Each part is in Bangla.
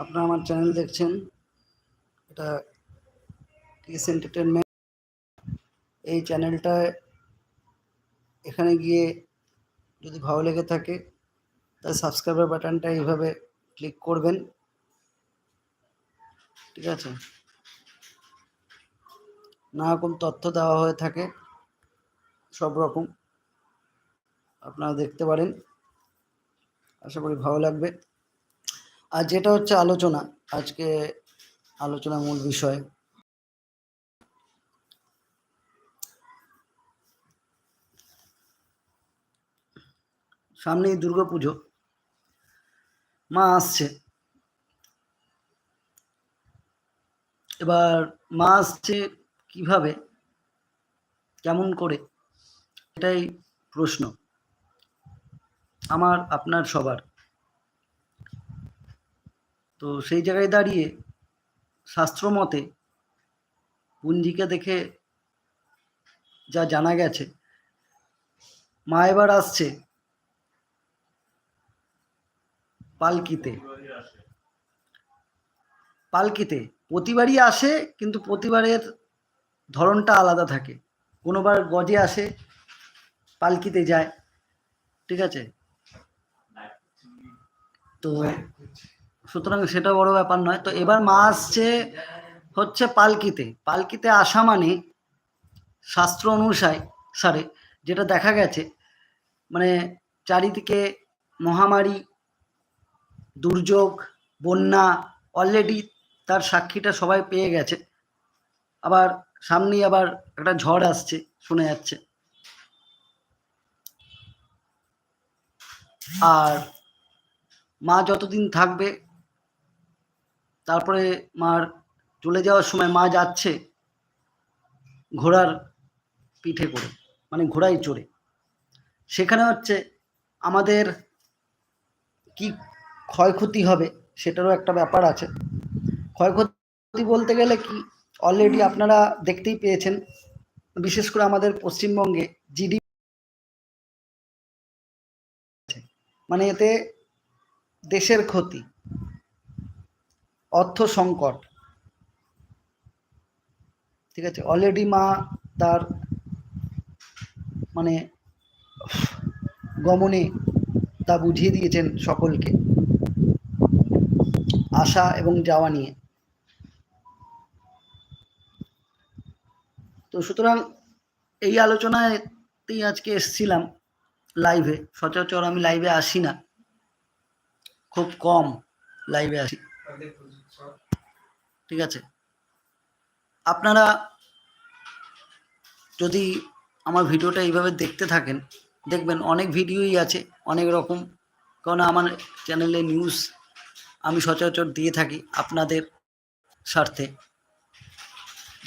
আপনারা আমার চ্যানেল দেখছেন, এটা কেস এন্টারটেনমেন্ট এই চ্যানেলটায় এখানে গিয়ে যদি ভালো লেগে থাকে, তাহলে সাবস্ক্রাইবার বাটনটা এইভাবে ক্লিক করবেন। ঠিক আছে? নানা রকম তথ্য দেওয়া হয়ে থাকে, সব রকম। আপনারা দেখতে পারেন। আশা করি ভালো লাগবে। আর যেটা হচ্ছে আলোচনা, আজকে আলোচনা মূল বিষয়। সামনেই দুর্গা পুজো। মা আসছে। এবার মা আসছে কীভাবে? কেমন করে? এটাই প্রশ্ন। আমার, আপনার সবার। তো সেই জায়গায় দাঁড়িয়ে শাস্ত্র মতে পুঞ্জিকে দেখে যা জানা গেছে, মা এবার আসছে পালকিতে। পালকিতে। প্রতিবারই আসে, কিন্তু প্রতিবারের ধরনটা আলাদা থাকে। কোনোবার গজে আসে, পালকিতে যায়। ঠিক আছে? তো সুতরাং সেটা বড় ব্যাপার নয়। তো এবার মা আসছে হচ্ছে পালকিতে। পালকিতে আসা মানে শাস্ত্র অনুসারে সারে যেটা দেখা গেছে মানে চারিদিকে মহামারী, দুর্যোগ, বন্যা অলরেডি তার সাক্ষীটা সবাই পেয়ে গেছে। আবার সামনেই আবার একটা ঝড় আসছে, শুনে যাচ্ছে। আর মা যতদিন থাকবে তারপরে মার চলে যাওয়ার সময় মা যাচ্ছে ঘোড়ার পিঠে করে মানে ঘোড়ায় চড়ে। সেখানে হচ্ছে আমাদের কি ক্ষয়ক্ষতি হবে সেটারও একটা ব্যাপার আছে। ক্ষয়ক্ষতি বলতে গেলে কি অলরেডি আপনারা দেখতেই পেয়েছেন, বিশেষ করে আমাদের পশ্চিমবঙ্গে জিডি মানে এতে দেশের ক্ষতি। অর্থ সংকট। ঠিক আছে? অলরেডি মা তার মানে গমনে তা বুঝিয়ে দিয়েছেন সকলকে। আসা এবং যাওয়া নিয়ে। তো সুতরাং এই আলোচনাতেই আজকে এসছিলাম লাইভে সচরাচর আমি লাইভে আসি না। খুব কম লাইভে আসি। ঠিক আছে। আপনারা যদি আমার ভিডিওটা এইভাবে দেখতে থাকেন, দেখবেন অনেক ভিডিওই আছে, অনেক রকম। কারণ আমার চ্যানেলে নিউজ আমি সচরাচর দিয়ে থাকি আপনাদের স্বার্থে।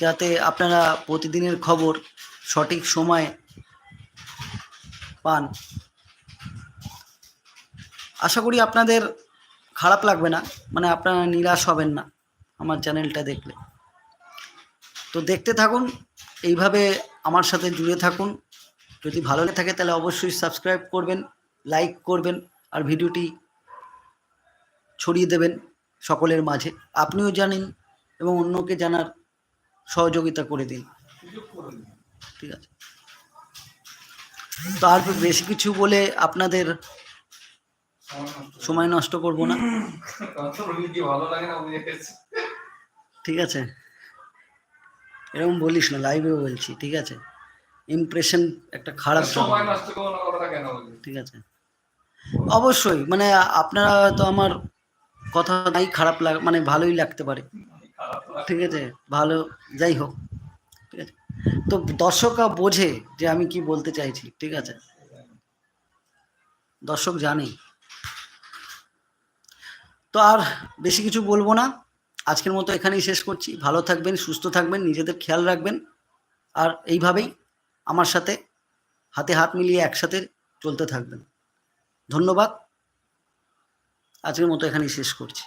যাতে আপনারা প্রতিদিনের খবর সঠিক সময়ে পান। আশা করি আপনাদের খারাপ লাগবে না মানে আপনারা নিরাশ হবেন না আমার চ্যানেলটা দেখলে। তো দেখতে থাকুন, এইভাবে আমার সাথে জুড়ে থাকুন। যদি ভালো লেগে থাকে তাহলে অবশ্যই সাবস্ক্রাইব করবেন, লাইক করবেন আর ভিডিওটি ছড়িয়ে দেবেন সকলের মাঝে। আপনিও জানেন এবং অন্যকে জানার সহযোগিতা করে দিন। ঠিক আছে? তো আর বেশি কিছু বলে আপনাদের সময় নষ্ট করব না। ঠিক আছে। এরকম বলিস না লাইভেও বলছি ঠিক আছে? ইমপ্রেশন একটা খারাপ ঠিক আছে। অবশ্যই মানে আপনারা তো আমার কথা নাই খারাপ লাগ মানে ভালোই লাগতে পারে। ঠিক আছে? ভালো যাই হোক। ঠিক আছে? তো দর্শকরা বোঝে যে আমি কি বলতে চাইছি ঠিক আছে? দর্শক জানে তো আর বেশি কিছু বলব না। আজকের মতো এখানেই শেষ করছি। ভালো থাকবেন, সুস্থ থাকবেন, নিজেদের খেয়াল রাখবেন। আর এইভাবেই আমার সাথে হাতে হাত মিলিয়ে একসাথে চলতে থাকবেন। ধন্যবাদ। আজকের মতো এখানেই শেষ করছি।